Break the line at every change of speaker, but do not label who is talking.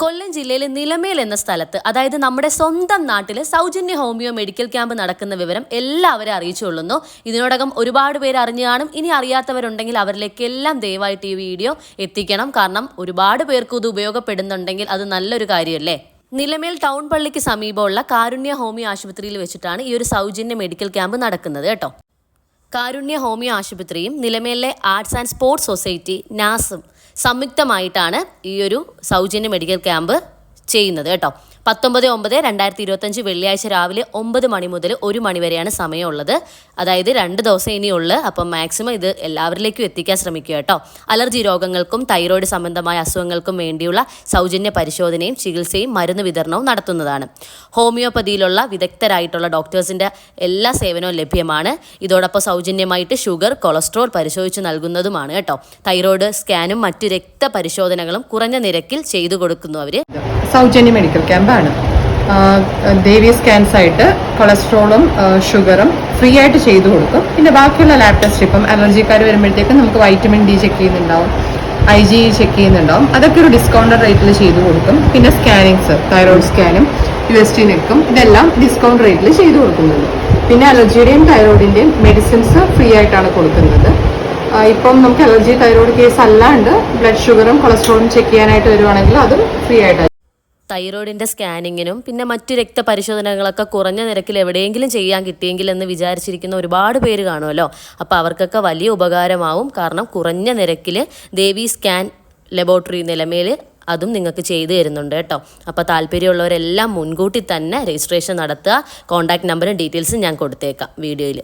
കൊല്ലം ജില്ലയിലെ നിലമേൽ എന്ന സ്ഥലത്ത് അതായത് നമ്മുടെ സ്വന്തം നാട്ടിൽ സൗജന്യ ഹോമിയോ മെഡിക്കൽ ക്യാമ്പ് നടക്കുന്ന വിവരം എല്ലാവരും അറിയിച്ചുകൊള്ളുന്നു. ഇതിനോടകം ഒരുപാട് പേര് അറിഞ്ഞു കാണും. ഇനി അറിയാത്തവരുണ്ടെങ്കിൽ അവരിലേക്ക് എല്ലാം ദയവായിട്ട് ഈ വീഡിയോ എത്തിക്കണം. കാരണം ഒരുപാട് പേർക്ക് ഇത് ഉപയോഗപ്പെടുന്നുണ്ടെങ്കിൽ അത് നല്ലൊരു കാര്യമല്ലേ? നിലമേൽ ടൗൺ പള്ളിക്ക് സമീപമുള്ള കാരുണ്യ ഹോമിയോ ആശുപത്രിയിൽ വെച്ചിട്ടാണ് ഈ ഒരു സൗജന്യ മെഡിക്കൽ ക്യാമ്പ് നടക്കുന്നത് കേട്ടോ. കാരുണ്യ ഹോമിയോ ആശുപത്രിയും നിലമേലിലെ ആർട്സ് ആൻഡ് സ്പോർട്സ് സൊസൈറ്റി നാസും സംയുക്തമായിട്ടാണ് ഈ ഒരു സൗജന്യ മെഡിക്കൽ ക്യാമ്പ് ചെയ്യുന്നത് കേട്ടോ. പത്തൊമ്പത് ഒമ്പത് രണ്ടായിരത്തി ഇരുപത്തഞ്ച് വെള്ളിയാഴ്ച രാവിലെ ഒമ്പത് മണി മുതൽ ഒരു മണി വരെയാണ് സമയമുള്ളത്. അതായത് രണ്ട് ദിവസം ഇനിയുള്ളു അപ്പം മാക്സിമം ഇത് എല്ലാവരിലേക്കും എത്തിക്കാൻ ശ്രമിക്കുക കേട്ടോ. അലർജി രോഗങ്ങൾക്കും തൈറോയ്ഡ് സംബന്ധമായ അസുഖങ്ങൾക്കും വേണ്ടിയുള്ള സൗജന്യ പരിശോധനയും ചികിത്സയും മരുന്ന് വിതരണവും നടത്തുന്നതാണ്. ഹോമിയോപ്പതിയിലുള്ള വിദഗ്ധരായിട്ടുള്ള ഡോക്ടേഴ്സിന്റെ എല്ലാ സേവനവും ലഭ്യമാണ്. ഇതോടൊപ്പം സൗജന്യമായിട്ട് ഷുഗർ കൊളസ്ട്രോൾ പരിശോധിച്ച് നൽകുന്നതുമാണ് കേട്ടോ. തൈറോയ്ഡ് സ്കാനും മറ്റ് രക്തപരിശോധനകളും കുറഞ്ഞ നിരക്കിൽ ചെയ്തു കൊടുക്കുന്നു അവർ
സൗജന്യ മെഡിക്കൽ ക്യാമ്പാണ് ദേവി സ്കാൻസ് ആയിട്ട് കൊളസ്ട്രോളും ഷുഗറും ഫ്രീ ആയിട്ട് ചെയ്തു കൊടുക്കും. പിന്നെ ബാക്കിയുള്ള ലാബ് ടെസ്റ്റ് ഇപ്പം അലർജിക്കാർ വരുമ്പോഴത്തേക്കും നമുക്ക് വൈറ്റമിൻ ഡി ചെക്ക് ചെയ്യുന്നുണ്ടാവും. ഐ ജി ചെക്ക് ചെയ്യുന്നുണ്ടാവും. അതൊക്കെ ഒരു ഡിസ്കൗണ്ടഡ് റേറ്റിൽ ചെയ്തു കൊടുക്കും. പിന്നെ സ്കാനിങ്സ് തൈറോയിഡ് സ്കാനും യു എസ് ടി നെക്കും ഇതെല്ലാം ഡിസ്കൗണ്ട് റേറ്റിൽ ചെയ്തു കൊടുക്കുന്നുണ്ട്. പിന്നെ അലർജിയുടെയും തൈറോയിഡിന്റെയും മെഡിസിൻസ് ഫ്രീ ആയിട്ടാണ് കൊടുക്കുന്നത്. ഇപ്പം നമുക്ക് അലർജി തൈറോയിഡ് കേസ് അല്ലാണ്ട് ബ്ലഡ് ഷുഗറും കൊളസ്ട്രോളും ചെക്ക് ചെയ്യാനായിട്ട് വരുവാണെങ്കിൽ അതും ഫ്രീ ആയിട്ട്
തൈറോയിഡിന്റെ സ്കാനിങ്ങിനും പിന്നെ മറ്റു രക്തപരിശോധനകളൊക്കെ കുറഞ്ഞ നിരക്കിൽ എവിടെയെങ്കിലും ചെയ്യാൻ കിട്ടിയെങ്കിൽ എന്ന് വിചാരിച്ചിരിക്കുന്ന ഒരുപാട് പേര് കാണുമല്ലോ. അപ്പോൾ അവർക്കൊക്കെ വലിയ ഉപകാരമാവും. കാരണം കുറഞ്ഞ നിരക്കിൽ ദേവി സ്കാൻ ലബോറട്ടറി നിലമേൽ അതും നിങ്ങൾക്ക് ചെയ്തു തരുന്നുണ്ട് കേട്ടോ. അപ്പോൾ താല്പര്യമുള്ളവരെല്ലാം മുൻകൂട്ടി തന്നെ രജിസ്ട്രേഷൻ നടത്തുക. കോൺടാക്ട് നമ്പറും ഡീറ്റെയിൽസും ഞാൻ കൊടുത്തേക്കാം വീഡിയോയിൽ.